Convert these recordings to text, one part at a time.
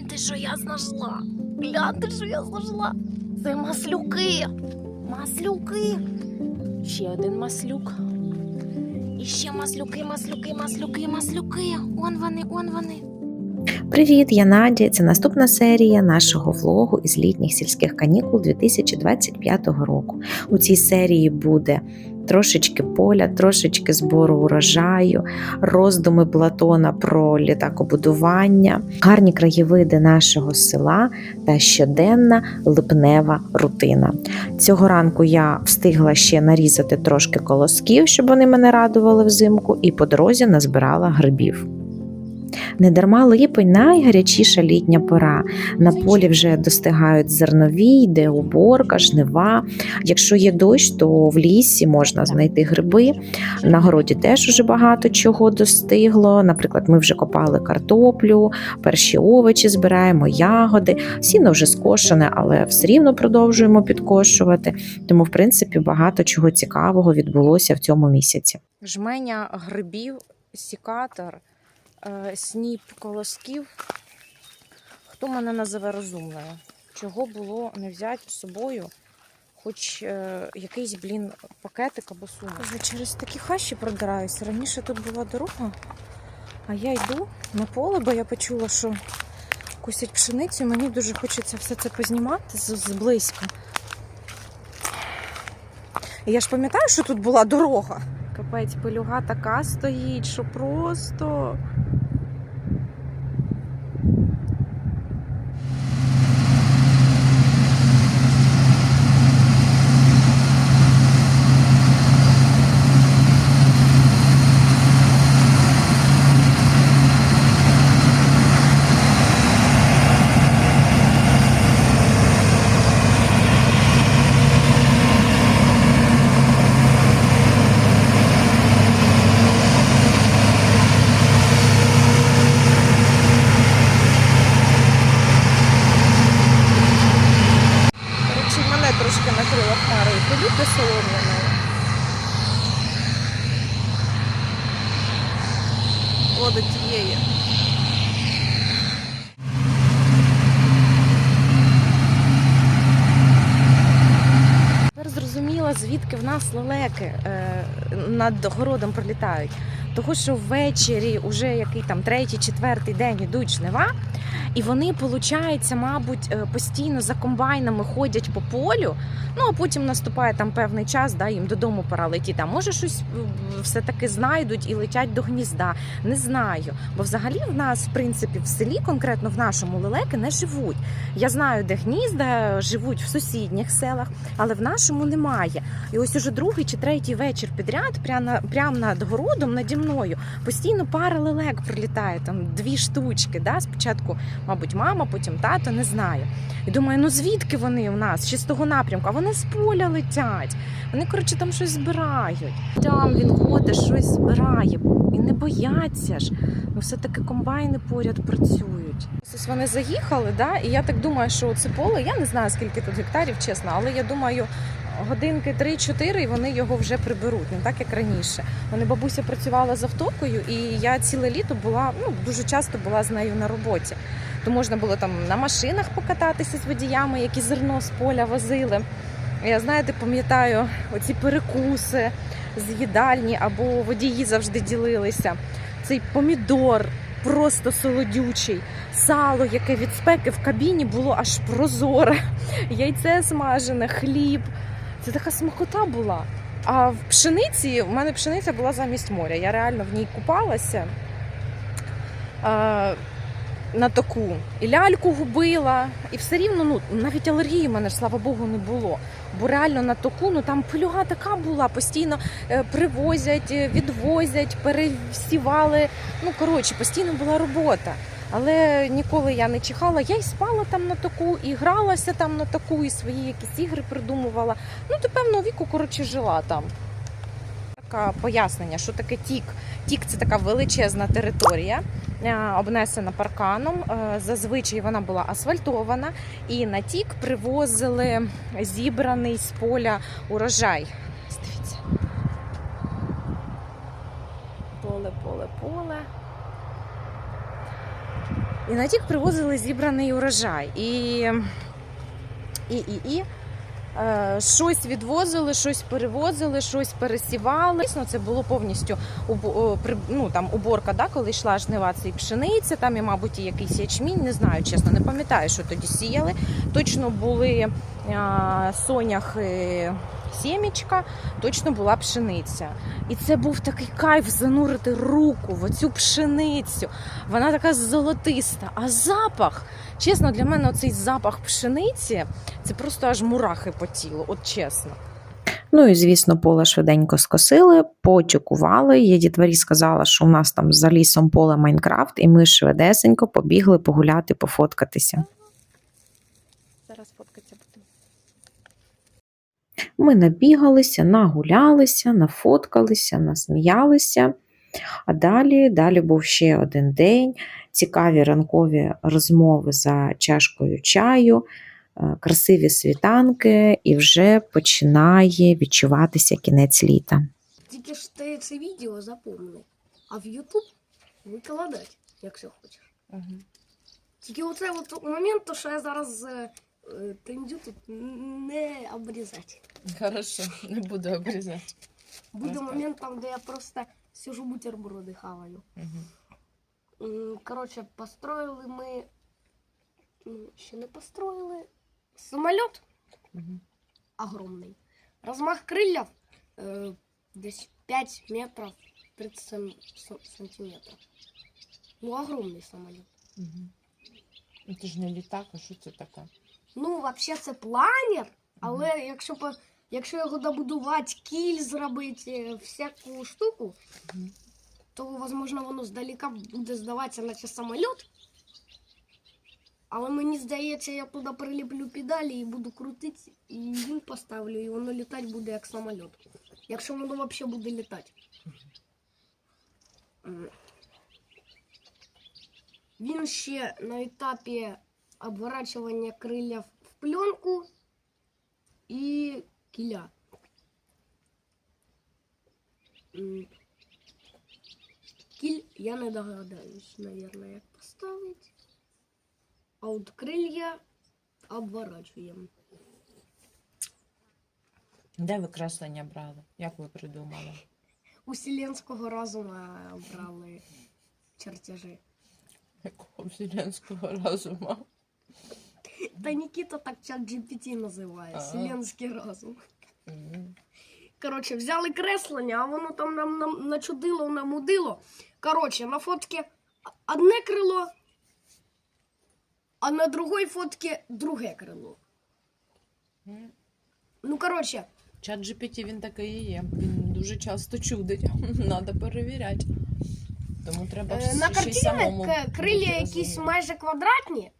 Гляньте, що я знайшла. Гляньте, що я знайшла. Це маслюки. Маслюки. Ще один маслюк. І ще маслюки, маслюки, маслюки, маслюки. Он вони, он вони. Привіт, я Надя. Це наступна серія нашого влогу із літніх сільських канікул 2025 року. У цій серії буде трошечки поля, трошечки збору урожаю, роздуми Платона про літакобудування, гарні краєвиди нашого села та щоденна липнева рутина. Цього ранку я встигла ще нарізати трошки колосків, щоб вони мене радували взимку, і по дорозі назбирала грибів. Недарма липень найгарячіша літня пора. На полі вже достигають зернові, йде уборка, жнива. Якщо є дощ, то в лісі можна знайти гриби. На городі теж уже багато чого достигло. Наприклад, ми вже копали картоплю, перші овочі збираємо, ягоди. Сіно вже скошене, але все рівно продовжуємо підкошувати. Тому, в принципі, багато чого цікавого відбулося в цьому місяці. Жменя грибів, сікатор, сніп колосків. Хто мене називе розумною? Чого було не взяти з собою хоч е, якийсь, блін, пакетик або сумку? Я через такі хащі продираюся. Раніше тут була дорога, а я йду на поле, бо я почула, що косять пшеницю. Мені дуже хочеться все це познімати зблизька. Я ж пам'ятаю, що тут була дорога. Капець, пилюга така стоїть, що просто. Звідки в нас лелеки е, над городом пролітають. Того, що ввечері, уже який там третій, четвертий день ідуть жнива, і вони, виходить, мабуть, е, постійно за комбайнами ходять по полю. Ну а потім наступає там певний час, да, їм додому пора летіти. А може щось е, все-таки знайдуть і летять до гнізда. Не знаю. Бо взагалі в нас, в принципі, в селі, конкретно в нашому лелеки, не живуть. Я знаю, де гнізда живуть в сусідніх селах, але в нашому немає. І ось уже другий чи третій вечір підряд, прямо над городом, наді мною, постійно пара лелек прилітає, там дві штучки. Да? Спочатку, мабуть, мама, потім тато, не знаю. І думаю, ну звідки вони у нас? Чи з того напрямку? А вони з поля летять. Вони, коротше, там щось збирають. Там він ходить, щось збирає. І не бояться ж. Ну, все-таки комбайни поряд працюють. Ось вони заїхали, да? і я так думаю, що це поле, я не знаю, скільки тут гектарів, чесно, але я думаю, годинки 3-4 і вони його вже приберуть, не так як раніше. Вони бабуся працювала з автокою, і я ціле літо була, ну дуже часто була з нею на роботі. То можна було там на машинах покататися з водіями, які зерно з поля возили. Я знаєте, пам'ятаю оці перекуси з їдальні або водії завжди ділилися. Цей помідор просто солодючий, сало, яке від спеки в кабіні було аж прозоре, яйце смажене, хліб. Це така смакота була. А в пшениці, у мене пшениця була замість моря. Я реально в ній купалася а, на таку. І ляльку губила, і все рівно, ну, навіть алергії в мене ж, слава Богу, не було. Бо реально на току, ну там пилюга така була, постійно е, привозять, е, відвозять, пересівали. Ну, коротше, постійно була робота. Але ніколи я не чихала. Я й спала там на таку, і гралася там на таку, і свої якісь ігри придумувала. Ну, до певного віку, коротше, жила там. Таке пояснення, що таке тік. Тік це така величезна територія, е, обнесена парканом. Е, Зазвичай вона була асфальтована, і на тік привозили зібраний з поля урожай. Дивіться. Поле, поле, поле. І на тік привозили зібраний урожай. І, і, і, і е, щось відвозили, щось перевозили, щось пересівали. Звісно, це було повністю ну, там, уборка, да, коли йшла жнива це і пшениця, там і, мабуть, і якийсь ячмінь, не знаю, чесно, не пам'ятаю, що тоді сіяли. Точно були а, соняхи, сімічка, точно була пшениця. І це був такий кайф занурити руку в оцю пшеницю. Вона така золотиста. А запах, чесно, для мене цей запах пшениці це просто аж мурахи по тілу, от чесно. Ну і звісно, поле швиденько скосили, потюкували. Я дітварі сказала, що у нас там за лісом поле Майнкрафт, і ми швидесенько побігли погуляти, пофоткатися. Зараз фоткатися будемо. Ми набігалися, нагулялися, нафоткалися, насміялися. А далі, далі був ще один день, цікаві ранкові розмови за чашкою чаю, е, красиві світанки, і вже починає відчуватися кінець літа. Тільки ж ти це відео запомни, а в Ютуб викладати, якщо хочеш. Угу. Тільки оце от момент, то, що я зараз е, е, тут не обрізати. Хорошо, не буду обрізати. Буде момент там, де я просто сижу бутерброди хаваю. Угу. Коротше, построїли ми. Ще не построїли. Самоліт Угу. огромний. Розмах крилів е, десь 5 метрів 30 см- сантиметрів. Ну, огромний самоліт. Угу. Це ж не літак, а що це таке? Ну, взагалі, це планер, але якщо по- якщо його добудувати, кіль зробити, всяку штуку, то, можливо, воно здалека буде здаватися, наче самоліт. Але мені здається, я туди приліплю педалі і буду крутити, і він поставлю, і воно літати буде як самоліт. Якщо воно взагалі буде літати. М. Він ще на етапі обворачування крилля в пленку і кіля. М. Кіль я не догадаюсь, наверное, як поставити. А от крилья обворачуємо. Де ви креслення брали? Як ви придумали? У вселенського розума брали чертежі. Якого вселенського розуму? Та Нікіта так чат GPT називає. Ага. Вселенський розум. Мгм. Коротше, взяли креслення, а воно там нам, нам начудило, намудило. Коротше, на фотці одне крило, а на другій фотці друге крило. Мгм. Ну, коротше, Чат GPT він такий і є. Він дуже часто чудить. Треба перевіряти. Тому треба е, ще на й картині самому к- крилля бути якісь розумним. майже квадратні.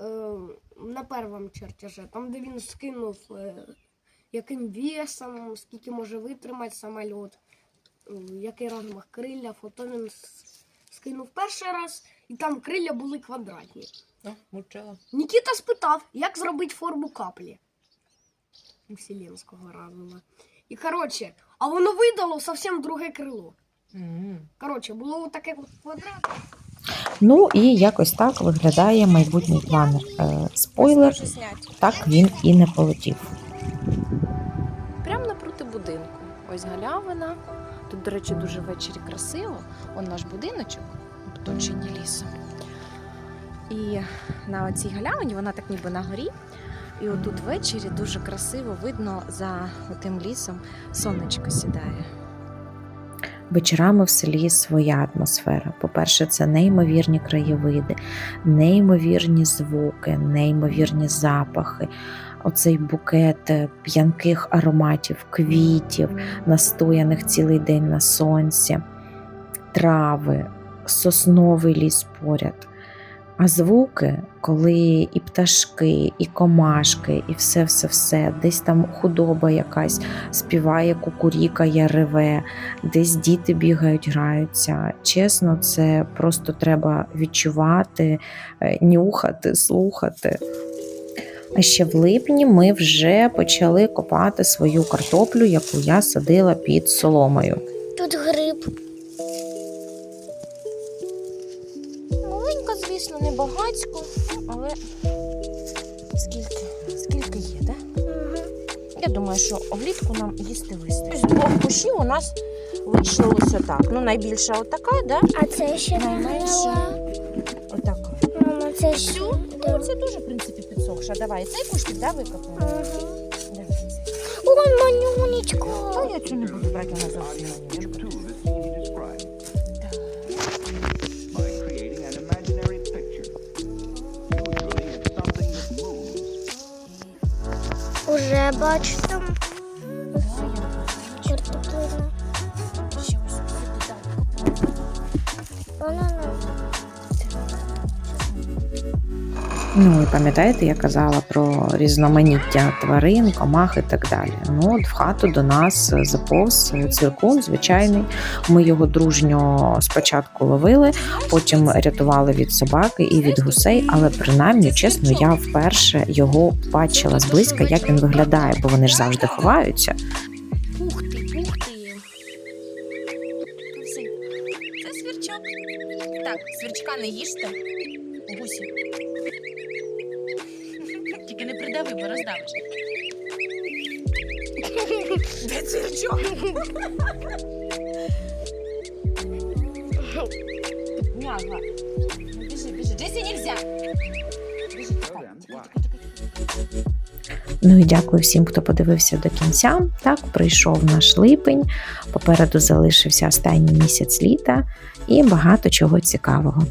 Мгм. е, на першому чертежі, там, де він скинув, е, яким весом, скільки може витримати самоліт, який розмах крилля, фото він скинув перший раз, і там крилля були квадратні. Мовчала. Нікіта спитав, як зробити форму каплі у вселенського разума. І коротше, а воно видало зовсім друге крило. Мгм. Коротше, було таке квадрат. Ну і якось так виглядає майбутній планер. Е, спойлер, так він і не полетів. Прямо напроти будинку. Ось галявина. Тут, до речі, дуже ввечері красиво. Он наш будиночок, оточені лісом. І на цій галявині вона так ніби на горі. І отут ввечері дуже красиво видно за тим лісом сонечко сідає. Вечорами в селі своя атмосфера. По-перше, це неймовірні краєвиди, неймовірні звуки, неймовірні запахи. Оцей букет е, п'янких ароматів, квітів, настояних цілий день на сонці, трави, сосновий ліс поряд. А звуки, коли і пташки, і комашки, і все-все-все, десь там худоба якась співає, кукурікає, реве, десь діти бігають, граються. Чесно, це просто треба відчувати, е, нюхати, слухати. А ще в липні ми вже почали копати свою картоплю, яку я садила під соломою. Тут гриб. Звісно. влітку, але скільки, скільки є, так? Я думаю, що влітку нам їсти вистачить. З двох кущів у нас вийшло ось отак. Ну, найбільша отака, да? А це ще гнила. Отака. Мама, це ще. Ну, це дуже, в принципі, підсохша. Давай, цей кущик, да, викопаємо? Ага. Давай. Ой, Та манюнечко. я цю не буду брати, вона зовсім Into Уже бачу там Давай, я Ну і пам'ятаєте, я казала про різноманіття тварин, комах і так далі. Ну, от в хату до нас заповз цвіркун звичайний. Ми його дружньо спочатку ловили, потім рятували від собаки і від гусей. Але принаймні, чесно, я вперше його бачила зблизька, як він виглядає, бо вони ж завжди ховаються. Ух ти. Це свірчок. Так, свірчка не їжте. Гусі. Придави, бо роздавиш. Де. Біжи, біжи. Джесі, нельзя. Біжи, Тихо, why? тихо, тихо. Ну і дякую всім, хто подивився до кінця. Так, прийшов наш липень. Попереду залишився останній місяць літа і багато чого цікавого.